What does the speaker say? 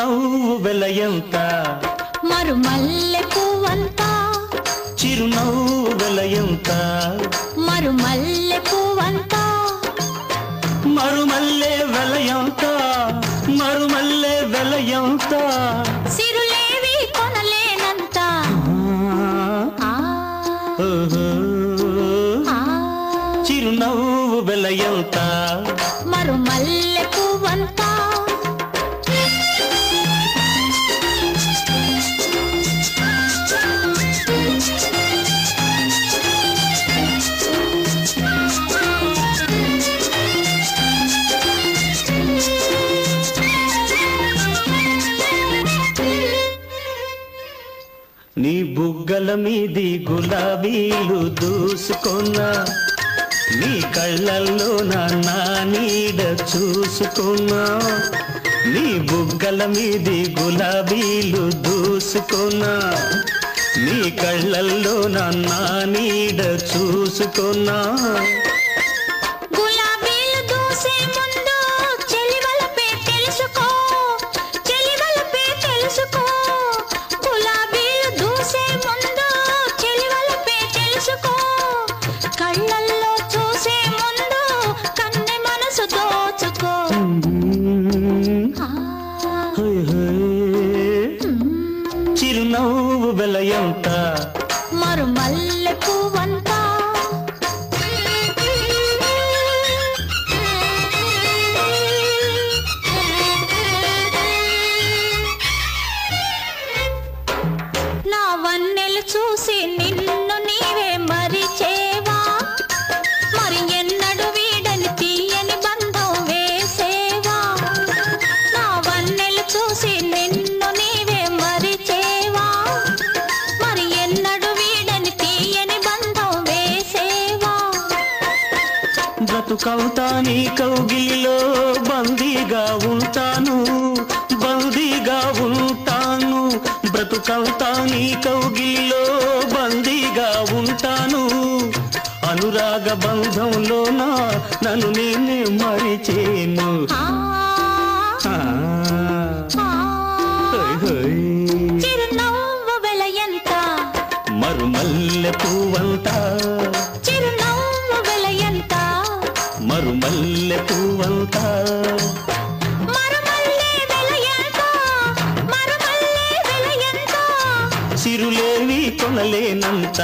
చిరునవ్వు వెలయంత. మరు మల్లె పువ్వంతా చిరునవ్వు వెలయంత. మరు మల్లె పువ్వంతా మరుమల్లే వెలయంత. మరుమల్లే వెలయంత. సిరులేవి కొనలేనంత. చిరునవ్వు వెలయంత. మరు మల్లె బుగ్గల మీది గులాబీలు దూసుకున్నా. నీ కళ్ళల్లో నా నీడ చూసుకున్నా. నీ బుగ్గల మీది గులాబీలు దూసుకున్నా. నీ కళ్ళల్లో నా నా నీడ చూసుకున్నా. చిరునవ్వు వెలయంత. మరు మల్లె పువ్వంతా బ్రతుకవుతా నీ కౌగిలిలో బందీగా ఉంటాను బందీగా ఉంటాను. బ్రతుకవుతా నీ కౌగిలిలో బందీగా ఉంటాను. అనురాగ బంధంలోన నన్ను నేనే మరిచేను. కొనలేనంత